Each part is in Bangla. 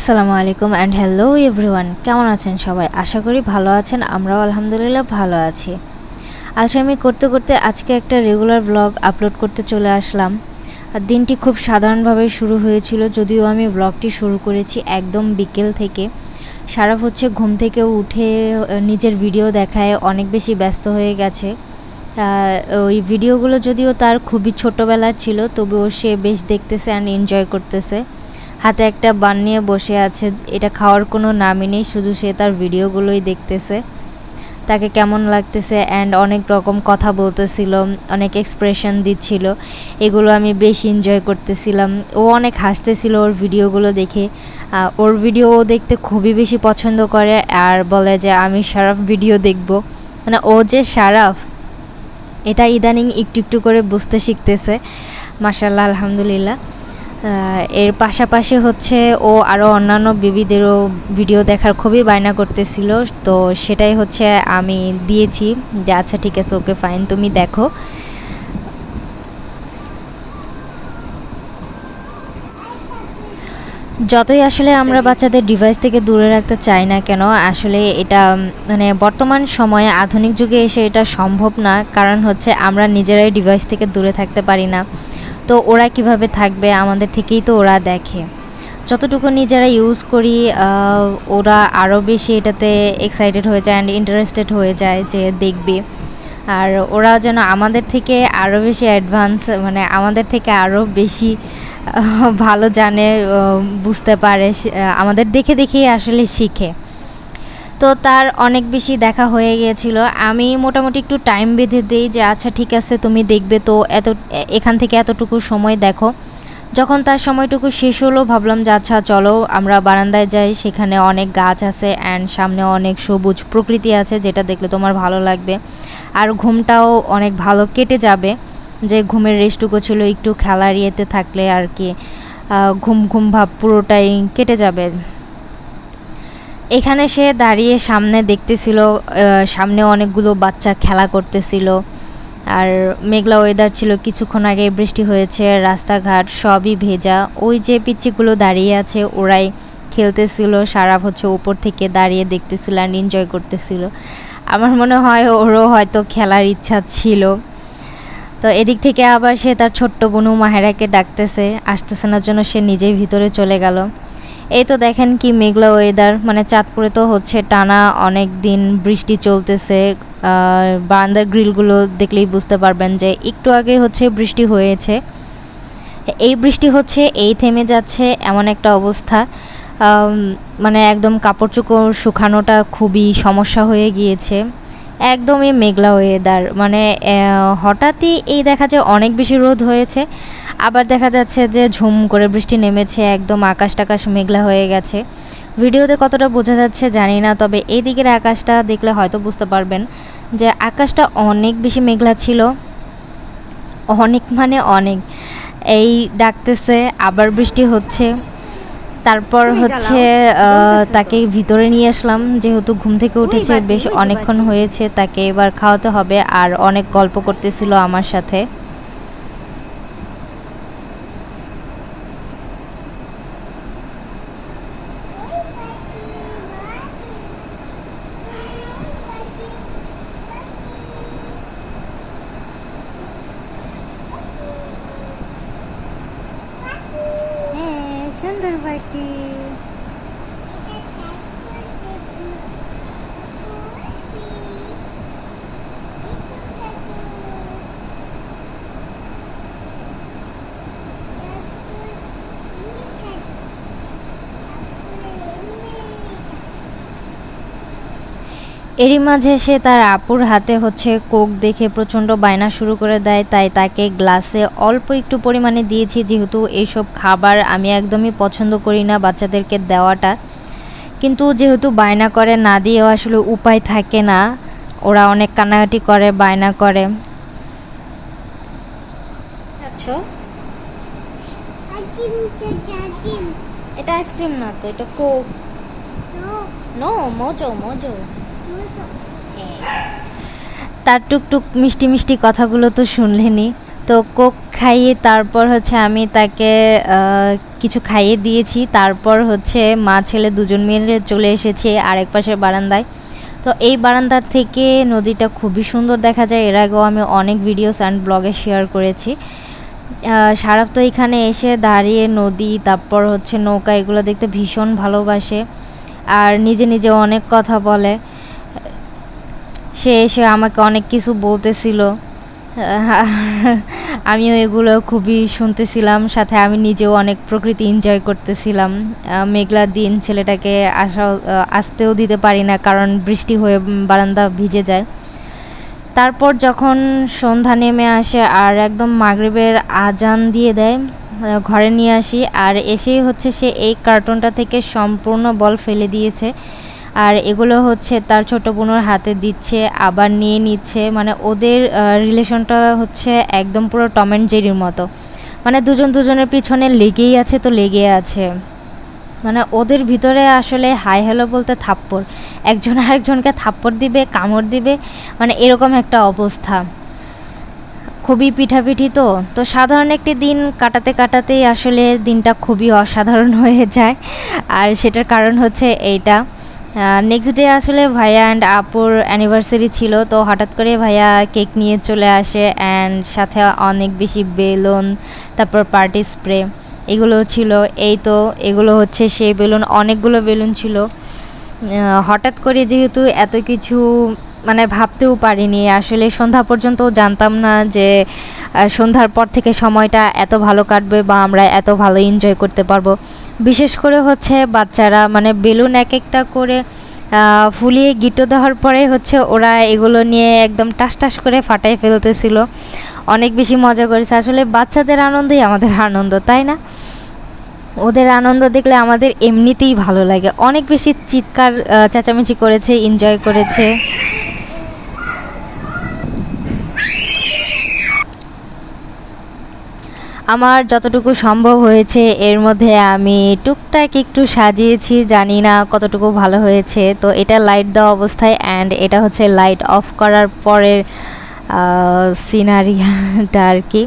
আসসালামু আলাইকুম অ্যান্ড হ্যালো এভরিওয়ান কেমন আছেন সবাই? আশা করি ভালো আছেন, আমরাও আলহামদুলিল্লাহ ভালো আছি। আলসামি করতে করতে আজকে একটা রেগুলার ব্লগ আপলোড করতে চলে আসলাম। দিনটি খুব সাধারণভাবে শুরু হয়েছিল, যদিও আমি ব্লগটি শুরু করেছি একদম বিকেল থেকে। সারাফ হচ্ছে ঘুম থেকে উঠে নিজের ভিডিও দেখায়, অনেক বেশি ব্যস্ত হয়ে গেছে। ওই ভিডিওগুলো যদিও তার খুবই ছোটোবেলার ছিল, তবুও সে বেশ দেখতেছে অ্যান্ড এনজয় করতেছে। হাতে একটা বান নিয়ে বসে আছে। এটা খাওয়ার কোনো নামই নেই, শুধু সে তার ভিডিওগুলোই দেখতেছে। তাকে কেমন লাগতেছে অ্যান্ড অনেক রকম কথা বলতেছিল, অনেক এক্সপ্রেশন দিচ্ছিল। এগুলো আমি বেশ এনজয় করতেছিলাম। ও অনেক হাসতেছিল ওর ভিডিওগুলো দেখে। ওর ভিডিও ও দেখতে খুবই বেশি পছন্দ করে আর বলে যে, আমি সারাফ ভিডিও দেখব। মানে ও যে সারাফ, এটা ইদানিং একটু একটু করে বুঝতে শিখতেছে। মাসাল্লাহ আলহামদুলিল্লাহ। এর পাশাপাশি হচ্ছে ও আরও অন্যান্য বেবিদেরও ভিডিও দেখার খুবই বায়না করতেছিল। তো সেটাই হচ্ছে আমি দিয়েছি যে আচ্ছা ঠিক আছে, ওকে ফাইন তুমি দেখো। যতই আসলে আমরা বাচ্চাদের ডিভাইস থেকে দূরে রাখতে চাই না কেন, আসলে এটা মানে বর্তমান সময়ে আধুনিক যুগে এসে এটা সম্ভব না। কারণ হচ্ছে আমরা নিজেরাই ডিভাইস থেকে দূরে থাকতে পারি না। তো ওরা কীভাবে থাকবে আমাদের থেকেই তো ওরা দেখে। যতটুকু নিজেরা ইউজ করি ওরা আরও বেশি এটাতে এক্সাইটেড হয়ে যায় অ্যান্ড ইন্টারেস্টেড হয়ে যায় যে দেখবে। আর ওরা যেন আমাদের থেকে আরও বেশি অ্যাডভান্স মানে আমাদের থেকে আরও বেশি ভালো জানে বুঝতে পারে আমাদের দেখে দেখেই আসলে শিখে। তো তার অনেক বেশি দেখা হয়ে গিয়েছিল। আমি মোটামুটি একটু টাইম বেঁধে দিই যে আচ্ছা ঠিক আছে, তুমি দেখবে তো এত, এখান থেকে এতটুকু সময় দেখো। যখন তার সময়টুকু শেষ হলো, ভাবলাম যে আচ্ছা চলো, আমরা বারান্দায় যাই, সেখানে অনেক গাছ আছে অ্যান্ড সামনে অনেক সবুজ প্রকৃতি আছে, যেটা দেখলে তোমার ভালো লাগবে। আর ঘুমটাও অনেক ভালো কেটে যাবে, যে ঘুমের রেস্টটুকু ছিল একটু খেলার ইয়েতে থাকলে আর কি ঘুম ঘুম ভাব পুরোটাই কেটে যাবে। এখানে সে দাঁড়িয়ে সামনে দেখতেছিল সামনে অনেকগুলো বাচ্চা খেলা করতেছিল। আর মেঘলা ওয়েদার ছিল, কিছুক্ষণ আগে বৃষ্টি হয়েছে, রাস্তাঘাট সবই ভেজা। ওই যে পিচ্চিগুলো দাঁড়িয়ে আছে, ওরাই খেলতেছিল সারাফ হচ্ছে উপর থেকে দাঁড়িয়ে দেখতেছিল আর এনজয় করতেছিল। আমার মনে হয় ওরও হয়তো খেলার ইচ্ছা ছিল। তো এদিক থেকে আবার সে তার ছোট্ট বোনু মাহেরাকে ডাকতেছে, আসতেছে না জন্য সে নিজেই ভিতরে চলে গেল। এই তো দেখেন কি মেঘলা ওয়েদার মানে চাঁদপুরে তো হচ্ছে টানা অনেক দিন বৃষ্টি চলতেছে। বারান্দার গ্রিলগুলো দেখলেই বুঝতে পারবেন যে একটু আগে হচ্ছে বৃষ্টি হয়েছে। এই বৃষ্টি হচ্ছে, এই থেমে যাচ্ছে এমন একটা অবস্থা। মানে একদম কাপড় চোপড় শুকানোটা খুবই সমস্যা হয়ে গিয়েছে। একদমই মেঘলা ওয়েদার মানে হঠাৎই এই দেখা যায় অনেক বেশি রোদ হয়েছে। আবার দেখা যাচ্ছে যে ঝুম করে বৃষ্টি নেমেছে, একদম আকাশ টাকাশ মেঘলা হয়ে গেছে। ভিডিওতে কতটা বোঝা যাচ্ছে জানি না, তবে এই দিকের আকাশটা দেখলে হয়তো বুঝতে পারবেন যে আকাশটা অনেক বেশি মেঘলা ছিল। অনেক মানে অনেক। এই ডাকতেছে, আবার বৃষ্টি হচ্ছে। তারপর হচ্ছে। তাকে ভিতরে নিয়ে আসলাম। যেহেতু ঘুম থেকে উঠেছে বেশ অনেকক্ষণ হয়েছে তাকে এবার খাওয়াতে হবে। আর অনেক গল্প করতেছিল আমার সাথে। হ্যাঁ সুন্দর পাখি এরই মাঝে সে তার আপুর হাতে হচ্ছে কোক দেখে প্রচণ্ড বায়না শুরু করে দেয় তাই তাকে গ্লাসে অল্প একটু পরিমাণে দিয়েছি যেহেতু এইসব খাবার আমি একদমই পছন্দ করি না বাচ্চাদেরকে দেওয়াটা। কিন্তু যেহেতু বায়না করে না দিয়েও আসলে উপায় থাকে না। ওরা অনেক কান্নাকাটি করে বায়না করে। আচ্ছা। এটা আইসক্রিম না তো এটা কোক। নো মোজো মোজো তার টুকটুক মিষ্টি মিষ্টি কথাগুলো তো শুনলেনি তো কোক খাইয়ে তারপর হচ্ছে আমি তাকে কিছু খাইয়ে দিয়েছি। তারপর হচ্ছে মা ছেলে দুজন মিলে চলে এসেছে আরেক পাশের বারান্দায়। তো এই বারান্দার থেকে নদীটা খুবই সুন্দর দেখা যায়। এর আগেও আমি অনেক ভিডিওস অ্যান্ড ব্লগে শেয়ার করেছি। সারাফ তো এখানে এসে দাঁড়িয়ে নদী, তারপর হচ্ছে নৌকা, এগুলো দেখতে ভীষণ ভালোবাসে। আর নিজে নিজে অনেক কথা বলে। সে এসে আমাকে অনেক কিছু বলতেছিল। আমিও এগুলো খুবই শুনতেছিলাম, সাথে আমি নিজেও অনেক প্রকৃতি এনজয় করতেছিলাম। মেঘলা দিন ছেলেটাকে আসা আসতেও দিতে পারি না কারণ বৃষ্টি হয়ে বারান্দা ভিজে যায়। তারপর যখন সন্ধ্যা নেমে আসে আর একদম মাগরিবের আজান দিয়ে দেয় ঘরে নিয়ে আসি আর এসেই হচ্ছে সে এই কার্টুনটা থেকে সম্পূর্ণ বল ফেলে দিয়েছে। আর এগুলো হচ্ছে তার ছোট বোনের হাতে দিচ্ছে, আবার নিয়ে নিচ্ছে। মানে ওদের রিলেশনটা হচ্ছে একদম পুরো টম অ্যান্ড জেরির মতো। মানে দুজন দুজনের পিছনে লেগেই আছে তো লেগে আছে। মানে ওদের ভিতরে আসলে হাই হ্যালো বলতে থাপ্পড়। একজন আরেকজনকে থাপ্পড় দিবে, কামড় দিবে মানে এরকম একটা অবস্থা। খুবই পিঠাপিঠি তো। তো সাধারণ একটি দিন কাটাতে কাটাতেই আসলে দিনটা খুবই অসাধারণ হয়ে যায়। আর সেটার কারণ হচ্ছে এইটা। নেক্সট ডে আসলে ভাইয়া অ্যান্ড আপুর অ্যানিভার্সারি ছিল, তো হঠাৎ করে ভাইয়া কেক নিয়ে চলে আসে অ্যান্ড সাথে অনেক বেশি বেলুন, তারপর পার্টি স্প্রে এগুলো ছিল। এই তো এগুলো হচ্ছে সেই বেলুন, অনেকগুলো বেলুন ছিল। হঠাৎ করে যেহেতু এত কিছু মানে ভাবতেও পারিনি। আসলে সন্ধ্যা পর্যন্ত জানতাম না যে সন্ধ্যার পর থেকে সময়টা এত ভালো কাটবে বা আমরা এত ভালো এনজয় করতে পারব। বিশেষ করে হচ্ছে বাচ্চারা মানে বেলুন এক একটা করে ফুলিয়ে গিটো দেওয়ার পরে হচ্ছে ওরা এগুলো নিয়ে একদম টাস টাস করে ফাটাই ফেলতেছিল। অনেক বেশি মজা করেছে। আসলে বাচ্চাদের আনন্দই আমাদের আনন্দ, তাই না? ওদের আনন্দ দেখলে আমাদের এমনিতেই ভালো লাগে। অনেক বেশি চিৎকার চেঁচামেচি করেছে এনজয় করেছে। আমার যতটুকু সম্ভব হয়েছে, এর মধ্যে আমি টুকটাক একটু সাজিয়েছি, জানি না কতটুকু ভালো হয়েছে। তো এটা লাইট দেওয়া অবস্থায় অ্যান্ড এটা হচ্ছে লাইট অফ করার পরের সিনারিটা আর কি।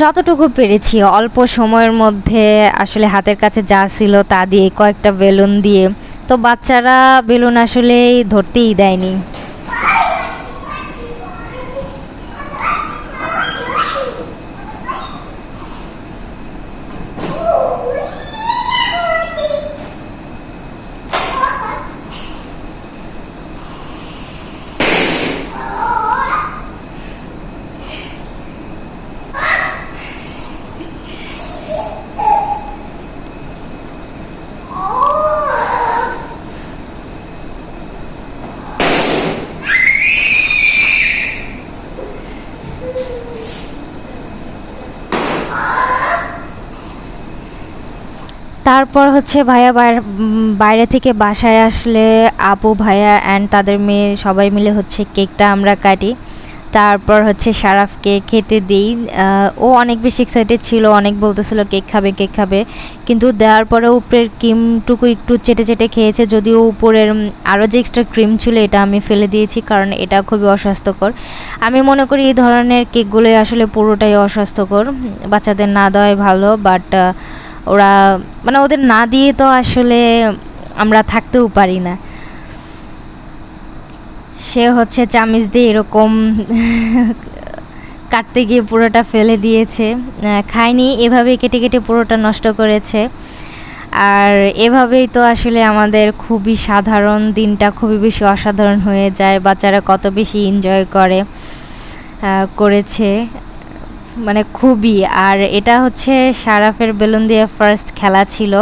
যতটুকু পেরেছি, অল্প সময়ের মধ্যে আসলে হাতের কাছে যা ছিল তা দিয়ে কয়েকটা বেলুন দিয়ে। তো বাচ্চারা বেলুন আসলেই ধরতেই দেয়নি। তারপর হচ্ছে ভাইয়া বাইর- থেকে বাসায় আসলে আপু, ভাইয়া অ্যান্ড তাদের মেয়ে সবাই মিলে হচ্ছে কেকটা আমরা কাটি। তারপর হচ্ছে সারাফকে খেতে দিই। ও অনেক বেশি এক্সাইটেড ছিল, অনেক বলতেছিল, কেক খাবে কেক খাবে। কিন্তু দেওয়ার পরে উপরের ক্রিমটুকু একটু চেটে চেটে খেয়েছে, যদিও উপরের আরও যে এক্সট্রা ক্রিম ছিল এটা আমি ফেলে দিয়েছি, কারণ এটা খুবই অস্বাস্থ্যকর। আমি মনে করি এই ধরনের কেকগুলোই আসলে পুরোটাই অস্বাস্থ্যকর। বাচ্চাদের না দেওয়াই ভালো বাট ওরা মানে ওদের না দিয়ে তো আসলে আমরা থাকতেও পারি না। সে হচ্ছে চামিচ দিয়ে এরকম কাটতে গিয়ে পুরোটা ফেলে দিয়েছে। খায়নি, এভাবেই কেটে কেটে পুরোটা নষ্ট করেছে। আর এভাবেই তো আসলে আমাদের খুবই সাধারণ দিনটা খুবই বেশি অসাধারণ হয়ে যায়, বাচ্চারা কত বেশি এনজয় করে করেছে। মানে খুবই, আর এটা হচ্ছে সারাফের বেলুন দিয়ে ফার্স্ট খেলা ছিল।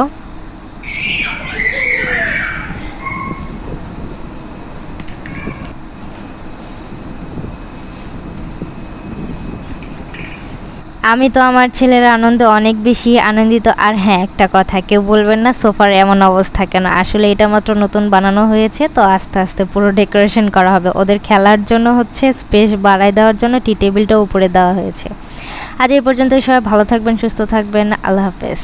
আমি তো আমার ছেলের আনন্দে অনেক বেশি আনন্দিত। আর হ্যাঁ একটা কথা, কেউ বলবেন না সোফার এমন অবস্থা কেন? আসলে এটা মাত্র নতুন বানানো হয়েছে, তো আস্তে আস্তে পুরো ডেকোরেশন করা হবে। ওদের খেলার জন্য হচ্ছে স্পেস বাড়ায় দেওয়ার জন্য টি টেবিলটা উপরে দেওয়া হয়েছে। আজ এই পর্যন্ত সবাই ভালো থাকবেন, সুস্থ থাকবেন। আল্লাহ হাফেজ।